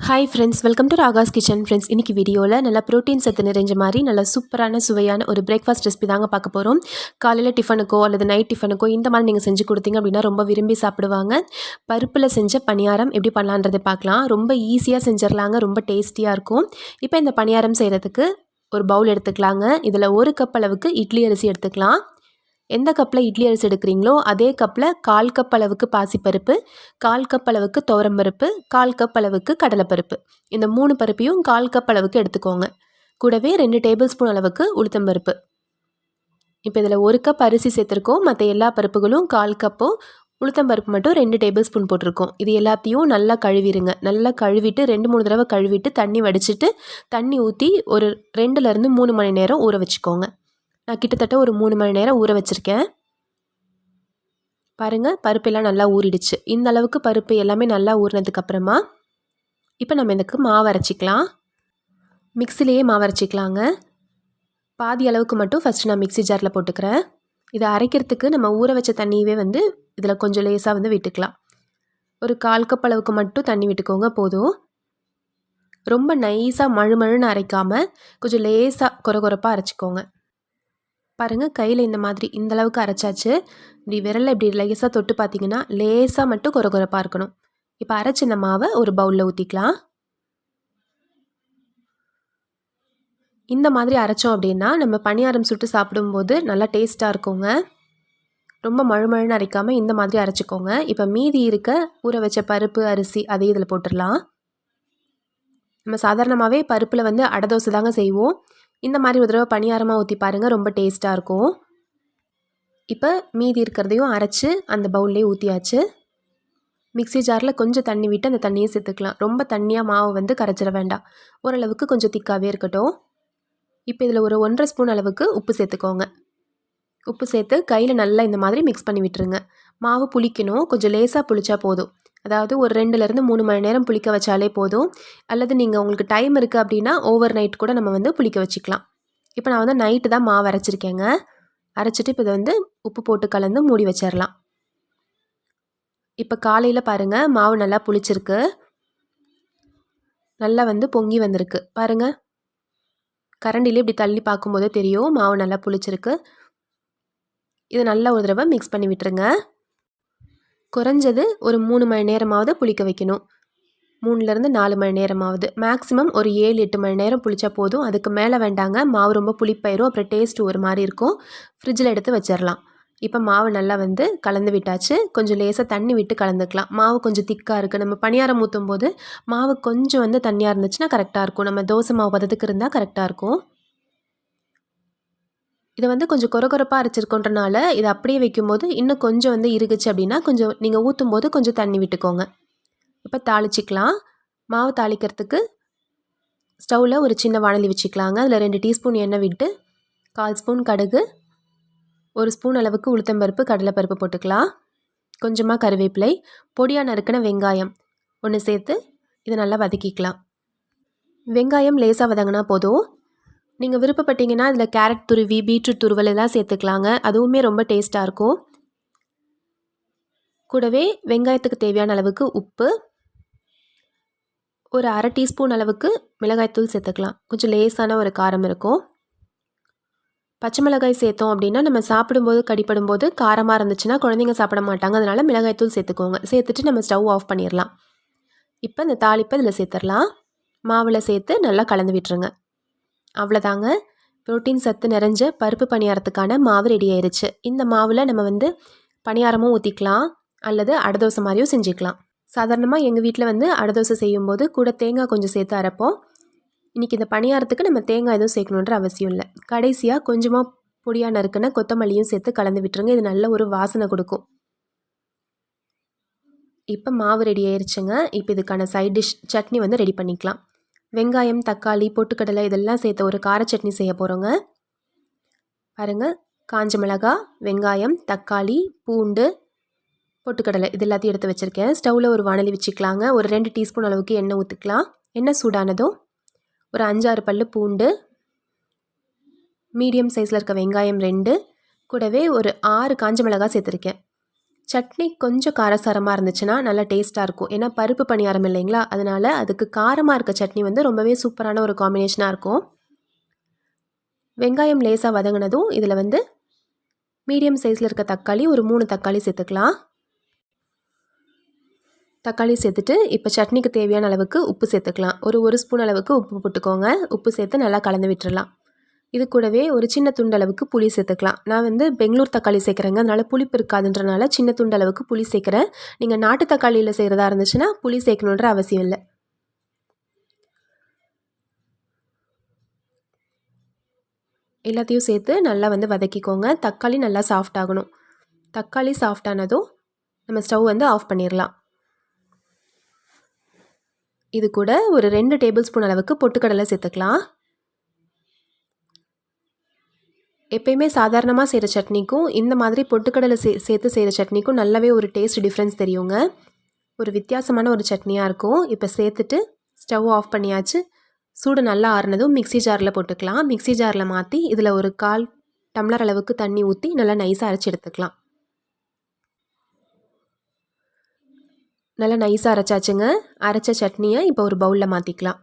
Hi friends welcome to Raga's kitchen friends இன்றைக்கி வீடியோவில் நல்லா ப்ரோட்டீன் சத்து நிறைஞ்ச மாதிரி நல்லா சூப்பரான சுவையான ஒரு பிரேக்ஃபாஸ்ட் ரெசிபி தாங்க பார்க்க போகிறோம் காலையில் டிஃபனுக்கோ அல்லது நைட் டிஃபனுக்கோ இந்த மாதிரி நீங்கள் செஞ்சு கொடுத்தீங்க அப்படின்னா ரொம்ப விரும்பி சாப்பிடுவாங்க. பருப்பில் செஞ்ச பணியாரம் எப்படி பண்ணலான்றதை பார்க்கலாம். ரொம்ப ஈஸியாக செஞ்சிடலாங்க ரொம்ப டேஸ்டியாக இருக்கும். இப்போ இந்த பணியாரம் செய்கிறதுக்கு ஒரு பவுல் எடுத்துக்கலாங்க. இதில் ஒரு கப் அளவுக்கு இட்லி அரிசி எடுத்துக்கலாம். எந்த கப்பில் இட்லி அரிசி எடுக்கிறீங்களோ அதே கப்பில் கால் கப் அளவுக்கு பாசிப்பருப்பு கால் கப் அளவுக்கு துவரம்பருப்பு கால் கப் அளவுக்கு கடலைப்பருப்பு. இந்த மூணு பருப்பையும் கால் கப் அளவுக்கு எடுத்துக்கோங்க. கூடவே ரெண்டு டேபிள் ஸ்பூன் அளவுக்கு உளுத்தம்பருப்பு இப்போ இதில் ஒரு கப் அரிசி சேர்த்துருக்கோம். மற்ற எல்லா பருப்புகளும் கால் கப்பும் உளுத்தம்பருப்பு மட்டும் ரெண்டு டேபிள் ஸ்பூன் போட்டிருக்கோம். இது எல்லாத்தையும் நல்லா கழுவிடுங்க நல்லா கழுவிட்டு ரெண்டு மூணு தடவை கழுவிட்டு தண்ணி வடிச்சிட்டு தண்ணி ஊற்றி ஒரு ரெண்டுலேருந்து மூணு மணி நேரம் ஊற வச்சுக்கோங்க. நான் கிட்டத்தட்ட ஒரு மூணு மணி நேரம் ஊற வச்சுருக்கேன். பாருங்கள் பருப்பெல்லாம் நல்லா ஊறிடுச்சு. இந்த அளவுக்கு பருப்பு எல்லாமே நல்லா ஊறினதுக்கப்புறமா இப்போ நம்ம இதுக்கு மாவு அரைச்சிக்கலாம். மிக்சிலேயே மாவு அரைச்சிக்கலாங்க. பாதி அளவுக்கு மட்டும் ஃபஸ்ட்டு நான் மிக்சி ஜாரில் போட்டுக்கிறேன். இதை அரைக்கிறதுக்கு நம்ம ஊற வச்ச தண்ணியவே வந்து இதில் கொஞ்சம் லேசாக வந்து விட்டுக்கலாம். ஒரு கால் கப் அளவுக்கு மட்டும் தண்ணி விட்டுக்கோங்க போதும். ரொம்ப நைஸாக மழு மழுன்னு அரைக்காமல் கொஞ்சம் லேசாக குறை குறைப்பாக அரைச்சிக்கோங்க. பாருங்கள் கையில் இந்த மாதிரி இந்த அளவுக்கு அரைச்சாச்சு. இப்படி விரலில் இப்படி லேசாக தொட்டு பார்த்தீங்கன்னா லேசாக மட்டும் குறை குறைப்பாக இருக்கணும். இப்போ அரைச்சி இந்த மாவை ஒரு பவுலில் ஊற்றிக்கலாம் இந்த மாதிரி அரைச்சோம் அப்படின்னா நம்ம பணியாரம் சுட்டு சாப்பிடும்போது நல்லா டேஸ்ட்டாக இருக்குங்க. ரொம்ப மழுமழுன்னு அரைக்காமல் இந்த மாதிரி அரைச்சிக்கோங்க. இப்போ மீதி இருக்க ஊற வச்ச பருப்பு அரிசி அதே இதில் போட்டுடலாம். நம்ம சாதாரணமாகவே பருப்பில் வந்து அடை தோசை தாங்க செய்வோம். இந்த மாதிரி ஒரு தடவை பணியாரமாக ஊற்றி பாருங்கள் ரொம்ப டேஸ்ட்டாக இருக்கும். இப்போ மீதி இருக்கிறதையும் அரைச்சி அந்த பவுல்லே ஊற்றியாச்சு மிக்சி ஜாரில் கொஞ்சம் தண்ணி விட்டு அந்த தண்ணியை சேர்த்துக்கலாம். ரொம்ப தண்ணியாக மாவு வந்து கரைச்சிட வேண்டாம். ஓரளவுக்கு கொஞ்சம் திக்காகவே இருக்கட்டும். இப்போ இதில் ஒரு ஒன்றரை ஸ்பூன் அளவுக்கு உப்பு சேர்த்துக்கோங்க. உப்பு சேர்த்து கையில் நல்லா இந்த மாதிரி மிக்ஸ் பண்ணி விட்டுருங்க. மாவு புளிக்கணும். கொஞ்சம் லேசாக புளிச்சா போதும். அதாவது ஒரு ரெண்டுலேருந்து மூணு மணி நேரம் புளிக்க வச்சாலே போதும். அல்லது நீங்கள் உங்களுக்கு டைம் இருக்குது அப்படின்னா ஓவர் நைட் கூட நம்ம வந்து புளிக்க வச்சுக்கலாம். இப்போ நான் வந்து நைட்டு தான் மாவு அரைச்சிருக்கேங்க. அரைச்சிட்டு இப்போ இதை வந்து உப்பு போட்டு கலந்து மூடி வச்சிடலாம் இப்போ காலையில் பாருங்கள் மாவு நல்லா புளிச்சிருக்கு. நல்லா வந்து பொங்கி வந்திருக்கு. பாருங்கள் கரண்டிலே இப்படி தள்ளி பார்க்கும்போதே தெரியும் மாவு நல்லா புளிச்சிருக்கு. இதை நல்லா ஒரு தடவை மிக்ஸ் பண்ணி விட்டுருங்க. குறைஞ்சது ஒரு மூணு மணி நேரமாவது புளிக்க வைக்கணும். மூணுலேருந்து நாலு மணி நேரமாவது. மேக்ஸிமம் ஒரு ஏழு எட்டு மணி நேரம் புளிச்சா போதும். அதுக்கு மேலே வேண்டாங்க. மாவு ரொம்ப புளிப்பாயிரும் அப்புறம் டேஸ்ட் ஒரு மாதிரி இருக்கும். ஃப்ரிட்ஜில் எடுத்து வச்சிடலாம் இப்போ மாவு நல்லா வந்து கலந்து விட்டாச்சு. கொஞ்சம் லேசாக தண்ணி விட்டு கலந்துக்கலாம். மாவு கொஞ்சம் திக்காக இருக்குது நம்ம பணியாரம் ஊற்றும் போது மாவு கொஞ்சம் வந்து தண்ணியாக இருந்துச்சுன்னா கரெக்டாக இருக்கும். நம்ம தோசை மாவு பதத்துக்கு இருந்தால் கரெக்டாக இருக்கும். இதை வந்து கொஞ்சம் கொர கொரப்பாக அரைச்சிருக்கோன்றனால இதை அப்படியே வைக்கும்போது இன்னும் கொஞ்சம் வந்து இருக்குச்சு அப்படின்னா கொஞ்சம் நீங்கள் ஊற்றும் போது கொஞ்சம் தண்ணி விட்டுக்கோங்க. இப்போ தாளிச்சிக்கலாம். மாவு தாளிக்கிறதுக்கு ஸ்டவ்வில் ஒரு சின்ன வானலி வச்சுக்கலாங்க. அதில் ரெண்டு டீஸ்பூன் எண்ணெய் விட்டு கால் ஸ்பூன் கடுகு ஒரு ஸ்பூன் அளவுக்கு உளுத்தம்பருப்பு கடலைப்பருப்பு போட்டுக்கலாம். கொஞ்சமாக கருவேப்பிலை பொடியாக நறுக்கின வெங்காயம் ஒன்று சேர்த்து இதை நல்லா வதக்கிக்கலாம். வெங்காயம் லேசாக வதங்கினா போதும். நீங்கள் விருப்பப்பட்டீங்கன்னா அதில் கேரட் துருவி பீட்ரூட் துருவல் எல்லாம் சேர்த்துக்கலாங்க. அதுவுமே ரொம்ப டேஸ்ட்டாக இருக்கும். கூடவே வெங்காயத்துக்கு தேவையான அளவுக்கு உப்பு. ஒரு அரை டீஸ்பூன் அளவுக்கு மிளகாய்த்தூள் சேர்த்துக்கலாம். கொஞ்சம் லேசான ஒரு காரம் இருக்கும். பச்சை மிளகாய் சேர்த்தோம் அப்படின்னா நம்ம சாப்பிடும்போது கடிப்படும் போது காரமாக இருந்துச்சுன்னா குழந்தைங்க சாப்பிட மாட்டாங்க. அதனால் மிளகாய்த்தூள் சேர்த்துக்கோங்க. சேர்த்துட்டு நம்ம ஸ்டவ் ஆஃப் பண்ணிடலாம். இப்போ இந்த தாளிப்பை இதில் சேர்த்துடலாம். மாவில் சேர்த்து நல்லா கலந்து விட்டுருங்க. அவ்வளோதாங்க ப்ரோட்டீன் சத்து நிறைஞ்ச பருப்பு பணியாரத்துக்கான மாவு ரெடி ஆயிடுச்சு இந்த மாவில் நம்ம வந்து பணியாரமும் ஊற்றிக்கலாம் அல்லது அடதோசை மாதிரியும் செஞ்சுக்கலாம். சாதாரணமாக எங்கள் வீட்டில் வந்து அடதோசை செய்யும்போது கூட தேங்காய் கொஞ்சம் சேர்த்து அரைப்போம். இன்றைக்கி இந்த பணியாரத்துக்கு நம்ம தேங்காய் எதுவும் சேர்க்கணுன்ற அவசியம் இல்லை. கடைசியாக கொஞ்சமாக பொடியாக நறுக்குன கொத்தமல்லியும் சேர்த்து கலந்து விட்டுருங்க. இது நல்ல ஒரு வாசனை கொடுக்கும். இப்போ மாவு ரெடி ஆயிடுச்சுங்க இப்போ இதுக்கான சைட் டிஷ் சட்னி வந்து ரெடி பண்ணிக்கலாம். வெங்காயம் தக்காளி பொட்டுக்கடலை இதெல்லாம் சேர்த்த ஒரு கார சட்னி செய்ய போகிறோங்க பாருங்கள் காஞ்ச மிளகா வெங்காயம் தக்காளி பூண்டு பொட்டுக்கடலை இது எல்லாத்தையும் எடுத்து வச்சுருக்கேன். ஸ்டவ்வில் ஒரு வானலி வச்சுக்கலாங்க. ஒரு ரெண்டு டீஸ்பூன் அளவுக்கு எண்ணெய் ஊற்றிக்கலாம் எண்ணெய் சூடானதும் ஒரு அஞ்சாறு பல் பூண்டு மீடியம் சைஸில் இருக்க வெங்காயம் ரெண்டு கூடவே ஒரு ஆறு காஞ்ச மிளகா சேர்த்துருக்கேன். சட்னி கொஞ்சம் காரசாரமாக இருந்துச்சுன்னா நல்லா டேஸ்ட்டாக இருக்கும். ஏன்னா பருப்பு பணியாரம் இல்லைங்களா? அதனால் அதுக்கு காரமாக இருக்க சட்னி வந்து ரொம்பவே சூப்பரான ஒரு காம்பினேஷனாக இருக்கும். வெங்காயம் லேசாக வதங்கினதும் இதில் வந்து மீடியம் சைஸில் இருக்க தக்காளி ஒரு மூணு தக்காளி சேர்த்துக்கலாம். தக்காளி சேர்த்துட்டு இப்போ சட்னிக்கு தேவையான அளவுக்கு உப்பு சேர்த்துக்கலாம். ஒரு ஒரு ஸ்பூன் அளவுக்கு உப்பு போட்டுக்கோங்க. உப்பு சேர்த்து நல்லா கலந்து விட்டுடலாம் இது கூடவே ஒரு சின்ன துண்டளவுக்கு புளி சேர்த்துக்கலாம். நான் வந்து பெங்களூர் தக்காளி சேர்க்குறேங்க. அதனால் புளிப்பு இருக்காதுன்றனால சின்ன துண்டளவுக்கு புளி சேர்க்குறேன். நீங்கள் நாட்டு தக்காளியில் செய்கிறதா இருந்துச்சுன்னா புளி சேர்க்கணுன்ற அவசியம் இல்லை. எல்லாத்தையும் சேர்த்து நல்லா வந்து வதக்கிக்கோங்க. தக்காளி நல்லா சாஃப்ட் ஆகணும். தக்காளி சாஃப்ட் ஆனதும் நம்ம ஸ்டவ் வந்து ஆஃப் பண்ணிடலாம் இது கூட ஒரு ரெண்டு டேபிள் ஸ்பூன் அளவுக்கு பொட்டுக்கடலை சேர்த்துக்கலாம். எப்பயுமே சாதாரணமாக செய்கிற சட்னிக்கும் இந்த மாதிரி பொட்டுக்கடலை சே சேர்த்து செய்கிற சட்னிக்கும் நல்லாவே ஒரு டேஸ்ட் டிஃப்ரென்ஸ் தெரியுங்க. ஒரு வித்தியாசமான ஒரு சட்னியாக இருக்கும். இப்போ சேர்த்துட்டு ஸ்டவ் ஆஃப் பண்ணியாச்சு. சூடு நல்லா ஆறுனதும் மிக்ஸி ஜாரில் போட்டுக்கலாம். மிக்ஸி ஜாரில் மாற்றி இதில் ஒரு கால் டம்ளர் அளவுக்கு தண்ணி ஊற்றி நல்லா நைஸாக அரைச்சி எடுத்துக்கலாம். நல்லா நைஸாக அரைச்சாச்சுங்க. அரைச்ச சட்னியை இப்போ ஒரு பவுலில் மாற்றிக்கலாம்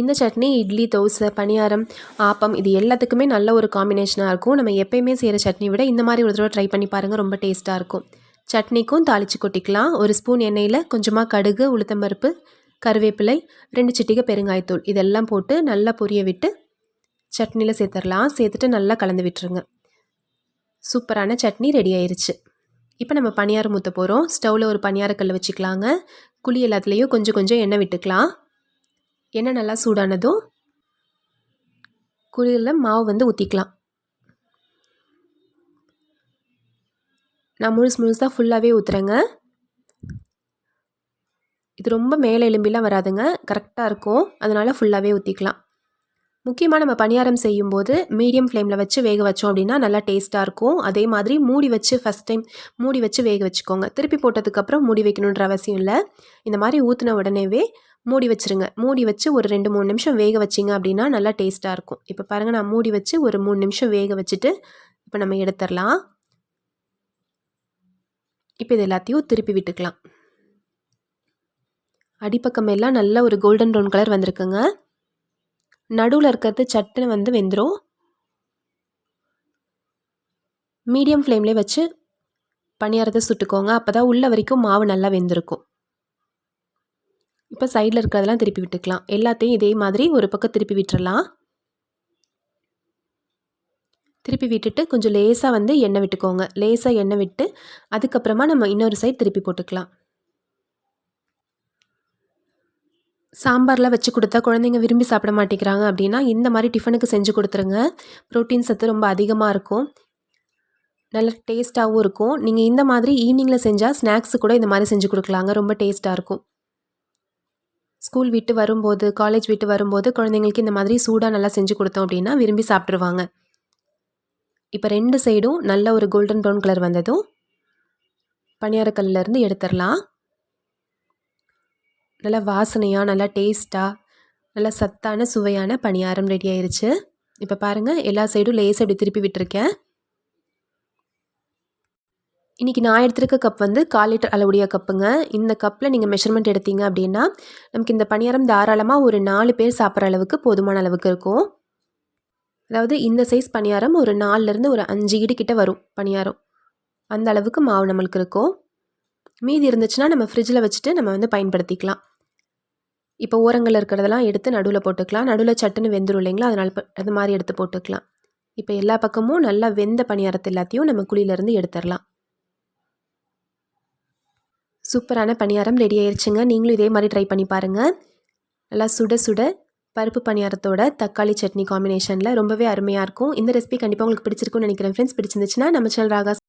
இந்த சட்னி இட்லி தோசை பணியாரம் ஆப்பம் இது எல்லாத்துக்குமே நல்ல ஒரு காம்பினேஷனாக இருக்கும். நம்ம எப்பயுமே செய்கிற சட்னி விட இந்த மாதிரி ஒரு தடவை ட்ரை பண்ணி பாருங்கள் ரொம்ப டேஸ்ட்டாக இருக்கும். சட்னிக்கும் தாளித்து கொட்டிக்கலாம். ஒரு ஸ்பூன் எண்ணெயில் கொஞ்சமாக கடுகு உளுத்தம்பருப்பு கருவேப்பிலை ரெண்டு சிட்டிகை பெருங்காயத்தூள் இதெல்லாம் போட்டு நல்லா பொரிய விட்டு சட்னியில் சேர்த்துடலாம். சேர்த்துட்டு நல்லா கலந்து விட்டுருங்க. சூப்பரான சட்னி ரெடி ஆயிடுச்சு இப்போ நம்ம பணியாரம் ஊற்ற போகிறோம் ஸ்டவ்வில் ஒரு பணியாரக்கல் வச்சுக்கலாங்க. குழி எல்லாத்துலேயும் கொஞ்சம் கொஞ்சம் எண்ணெய் விட்டுக்கலாம். எண்ணெய் நல்லா சூடானதும் குழியில் மாவு வந்து ஊற்றிக்கலாம் நான் முழுசு முழுசாக ஃபுல்லாகவே ஊற்றுறேங்க இது ரொம்ப மேலே எலும்பிலாம் வராதுங்க. கரெக்டாக இருக்கும். அதனால் ஃபுல்லாகவே ஊற்றிக்கலாம் முக்கியமாக நம்ம பணியாரம் செய்யும்போது மீடியம் ஃப்ளேமில் வச்சு வேக வச்சோம் அப்படின்னா நல்லா டேஸ்ட்டாக இருக்கும். அதே மாதிரி மூடி வச்சு ஃபஸ்ட் டைம் மூடி வச்சு வேக வச்சுக்கோங்க. திருப்பி போட்டதுக்கப்புறம் மூடி வைக்கணுன்ற அவசியம் இல்லை. இந்த மாதிரி ஊற்றின உடனேவே மூடி வச்சுருங்க. மூடி வச்சு ஒரு ரெண்டு மூணு நிமிஷம் வேக வச்சிங்க அப்படின்னா நல்லா டேஸ்ட்டாக இருக்கும். இப்போ பாருங்கள் நான் மூடி வச்சு ஒரு மூணு நிமிஷம் வேக வச்சுட்டு இப்போ நம்ம எடுத்துடலாம். இப்போ இது எல்லாத்தையும் திருப்பி விட்டுக்கலாம். அடிப்பக்கம் எல்லாம் நல்ல ஒரு கோல்டன் ப்ரௌன் கலர் வந்திருக்குங்க. நடுவில் இருக்கிறது சட்டுன்னு வந்து வெந்துடும் மீடியம் ஃப்ளேம்லேயே வச்சு பணியாரத்தை சுட்டுக்கோங்க. அப்போ தான் உள்ள வரைக்கும் மாவு நல்லா வெந்திருக்கும். இப்போ சைடில் இருக்கிறதெல்லாம் திருப்பி விட்டுக்கலாம். எல்லாத்தையும் இதே மாதிரி ஒரு பக்கம் திருப்பி விட்டுறலாம். திருப்பி விட்டுட்டு கொஞ்சம் லேசாக வந்து எண்ணெய் விட்டுக்கோங்க. லேசாக எண்ணெய் விட்டு அதுக்கப்புறமா நம்ம இன்னொரு சைட் திருப்பி போட்டுக்கலாம். சாம்பார்லாம் வச்சு கொடுத்தா குழந்தைங்க விரும்பி சாப்பிட மாட்டேங்கிறாங்க அப்படின்னா இந்த மாதிரி டிஃபனுக்கு செஞ்சு கொடுத்துருங்க. ப்ரோட்டீன் சத்து ரொம்ப அதிகமாக இருக்கும். நல்ல டேஸ்ட்டாகவும் இருக்கும். நீங்கள் இந்த மாதிரி ஈவினிங்கில் செஞ்சால் ஸ்நாக்ஸு கூட இந்த மாதிரி செஞ்சு கொடுக்கலாங்க. ரொம்ப டேஸ்ட்டாக இருக்கும். ஸ்கூல் விட்டு வரும்போது காலேஜ் விட்டு வரும்போது குழந்தைங்களுக்கு இந்த மாதிரி சூடாக நல்லா செஞ்சு கொடுத்தோம் அப்படின்னா விரும்பி சாப்பிட்ருவாங்க இப்போ ரெண்டு சைடும் நல்ல ஒரு கோல்டன் ப்ரௌன் கலர் வந்ததும் பணியாரக்கல்லேருந்து எடுத்துடலாம். நல்லா வாசனையாக நல்லா டேஸ்ட்டாக நல்லா சத்தான சுவையான பணியாரம் ரெடி ஆயிடுச்சு இப்போ பாருங்கள் எல்லா சைடும் லேஸ் அப்படி திருப்பி விட்டுருக்கேன். இன்றைக்கி நான் எடுத்திருக்க கப் வந்து கால் லிட்டர் அளவுடைய கப்புங்க இந்த கப்பில் நீங்கள் மெஷர்மெண்ட் எடுத்தீங்க அப்படின்னா நமக்கு இந்த பணியாரம் தாராளமாக ஒரு நாலு பேர் சாப்பிட்ற அளவுக்கு போதுமான அளவுக்கு இருக்கும். அதாவது இந்த சைஸ் பணியாரம் ஒரு நாலுலேருந்து ஒரு அஞ்சு இடி கிட்ட வரும் பணியாரம். அந்த அளவுக்கு மாவு நம்மளுக்கு இருக்கும். மீதி இருந்துச்சுன்னா நம்ம ஃப்ரிட்ஜில் வச்சுட்டு நம்ம வந்து பயன்படுத்திக்கலாம். இப்போ ஓரங்களில் இருக்கிறதெல்லாம் எடுத்து நடுவில் போட்டுக்கலாம். நடுவில் சட்டுன்னு வெந்துடும் இல்லைங்களா? அதனால் அது மாதிரி எடுத்து போட்டுக்கலாம். இப்போ எல்லா பக்கமும் நல்லா வெந்த பணியாரத்தை எல்லாத்தையும் நம்ம குழியிலேருந்து எடுத்துடலாம். சூப்பரான பணியாரம் ரெடி ஆயிடுச்சுங்க நீங்களும் இதே மாதிரி ட்ரை பண்ணி பாருங்கள் நல்லா சுட சுட பருப்பு பணியாரத்தோட தக்காளி சட்னி காம்பினேஷனில் ரொம்பவே அருமையாக இருக்கும். இந்த ரெசிபி கண்டிப்பாக உங்களுக்கு பிடிச்சிருக்கும்னு நினைக்கிறேன் ஃப்ரெண்ட்ஸ் பிடிச்சிருந்துச்சுன்னா நம்ம சேனல் ராகா